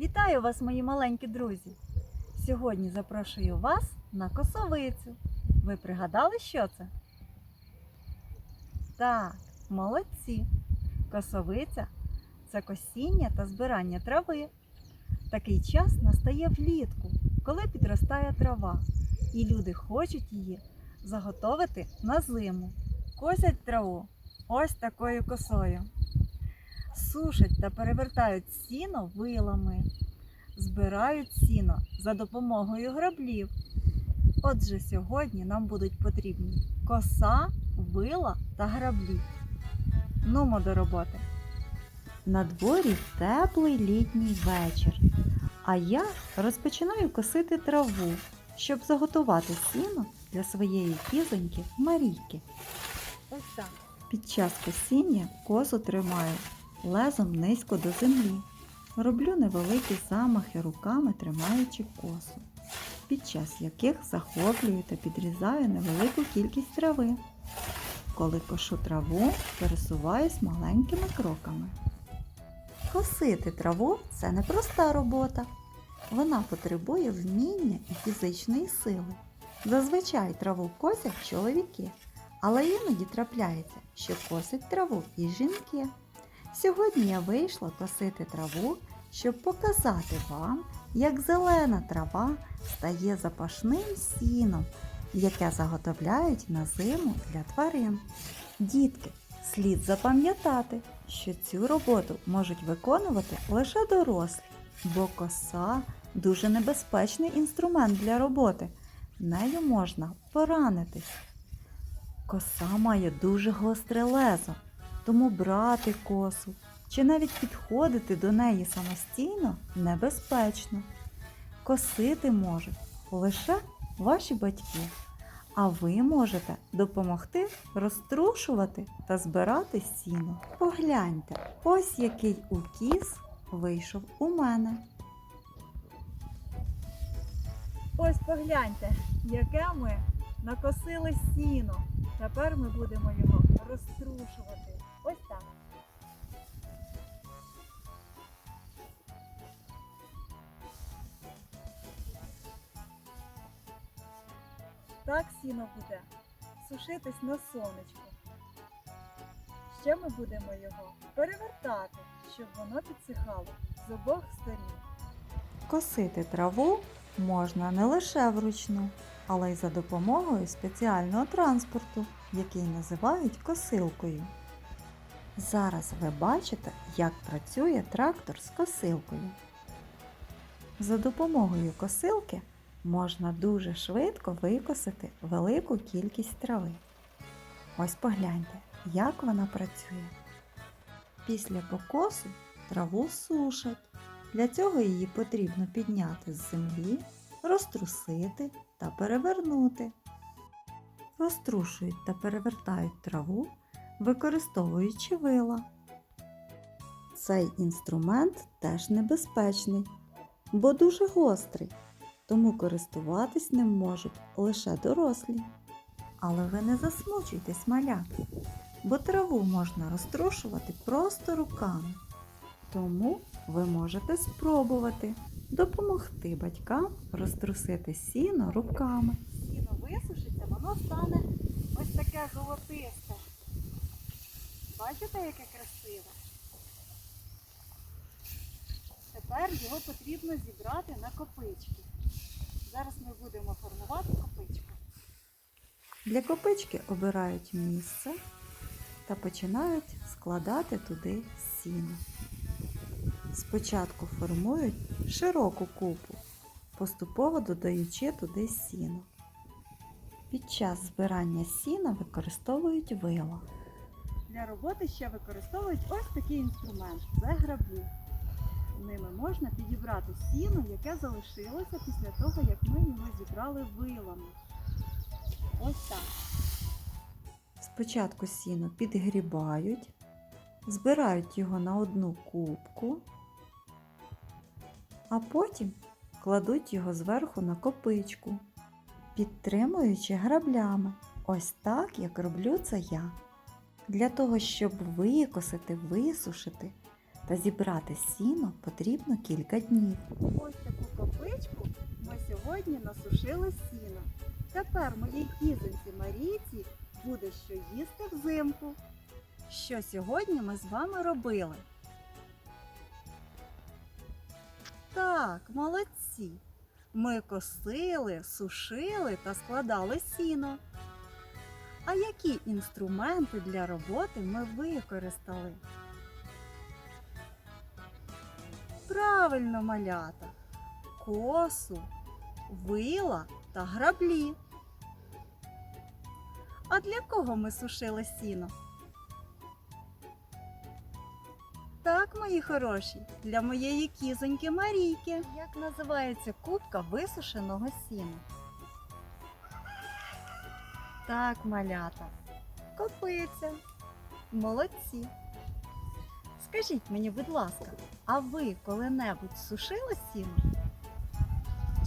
Вітаю вас, мої маленькі друзі! Сьогодні запрошую вас на косовицю. Ви пригадали, що це? Так, молодці! Косовиця це косіння та збирання трави. Такий час настає влітку, коли підростає трава, і люди хочуть її заготовити на зиму. Косять траву ось такою косою. Сушать та перевертають сіно вилами, збирають сіно за допомогою граблів. Отже, сьогодні нам будуть потрібні коса, вила та граблі. Нумо до роботи. На дворі теплий літній вечір, а я розпочинаю косити траву, щоб заготувати сіно для своєї кізоньки Марійки. Ось так. Під час косіння косу тримаю лезом низько до землі. Роблю невеликі замахи руками, тримаючи косу, під час яких захоплюю та підрізаю невелику кількість трави. Коли кошу траву, пересуваюсь маленькими кроками. Косити траву це непроста робота. Вона потребує вміння і фізичної сили. Зазвичай траву косять чоловіки, але іноді трапляється, що косять траву і жінки. Сьогодні я вийшла косити траву, щоб показати вам, як зелена трава стає запашним сіном, яке заготовляють на зиму для тварин. Дітки, слід запам'ятати, що цю роботу можуть виконувати лише дорослі, бо коса дуже небезпечний інструмент для роботи. Нею можна поранитись. Коса має дуже гостре лезо, тому брати косу чи навіть підходити до неї самостійно небезпечно. Косити можуть лише ваші батьки, а ви можете допомогти розтрушувати та збирати сіно. Погляньте, ось який укіс вийшов у мене. Ось погляньте, яке ми накосили сіно. Тепер ми будемо його розтрушувати. Так сіно буде сушитись на сонечку. Ще ми будемо його перевертати, щоб воно підсихало з обох сторін. Косити траву можна не лише вручну, але й за допомогою спеціального транспорту, який називають косилкою. Зараз ви бачите, як працює трактор з косилкою. За допомогою косилки можна дуже швидко викосити велику кількість трави. Ось погляньте, як вона працює. Після покосу траву сушать. Для цього її потрібно підняти з землі, розтрусити та перевернути. Розтрушують та перевертають траву, використовуючи вила. Цей інструмент теж небезпечний, бо дуже гострий, тому користуватись ним можуть лише дорослі. Але ви не засмучуйтесь, малята, бо траву можна розтрушувати просто руками. Тому ви можете спробувати допомогти батькам розтрусити сіно руками. Сіно висушиться, воно стане ось таке золотисте. Бачите, яке красиве? Тепер його потрібно зібрати на копички. Зараз ми будемо формувати копичку. Для копички обирають місце та починають складати туди сіно. Спочатку формують широку купу, поступово додаючи туди сіно. Під час збирання сіна використовують вила. Для роботи ще використовують ось такий інструмент це граблі. Ними можна підібрати сіно, яке залишилося після того, як ми його зібрали вилами. Ось так. Спочатку сіно підгрібають, збирають його на одну кубку, а потім кладуть його зверху на копичку, підтримуючи граблями. Ось так, як роблю це я. Для того, щоб викосити, висушити та зібрати сіно потрібно кілька днів. Ось таку копичку ми сьогодні насушили сіно. Тепер моїй кізонці Марійці буде що їсти взимку. Що сьогодні ми з вами робили? Так, молодці. Ми косили, сушили та складали сіно. А які інструменти для роботи ми використали? Правильно, малята. Косу, вила та граблі. А для кого ми сушили сіно? Так, мої хороші, для моєї кізоньки Марійки. Як називається кубка висушеного сіна? Так, малята. Копиця. Молодці. Скажіть мені, будь ласка, а ви коли-небудь сушили сіно?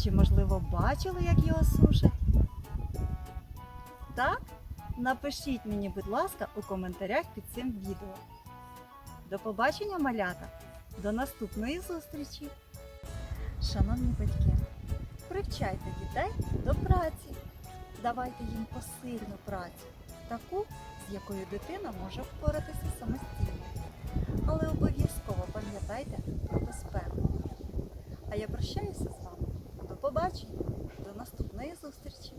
Чи, можливо, бачили, як його сушать? Так? Напишіть мені, будь ласка, у коментарях під цим відео. До побачення, малята! До наступної зустрічі! Шановні батьки, привчайте дітей до праці. Давайте їм посильну працю, таку, з якою дитина може впоратися самостійно. Але обов'язково пам'ятайте про безпеку. А я прощаюся з вами. До побачення, до наступної зустрічі!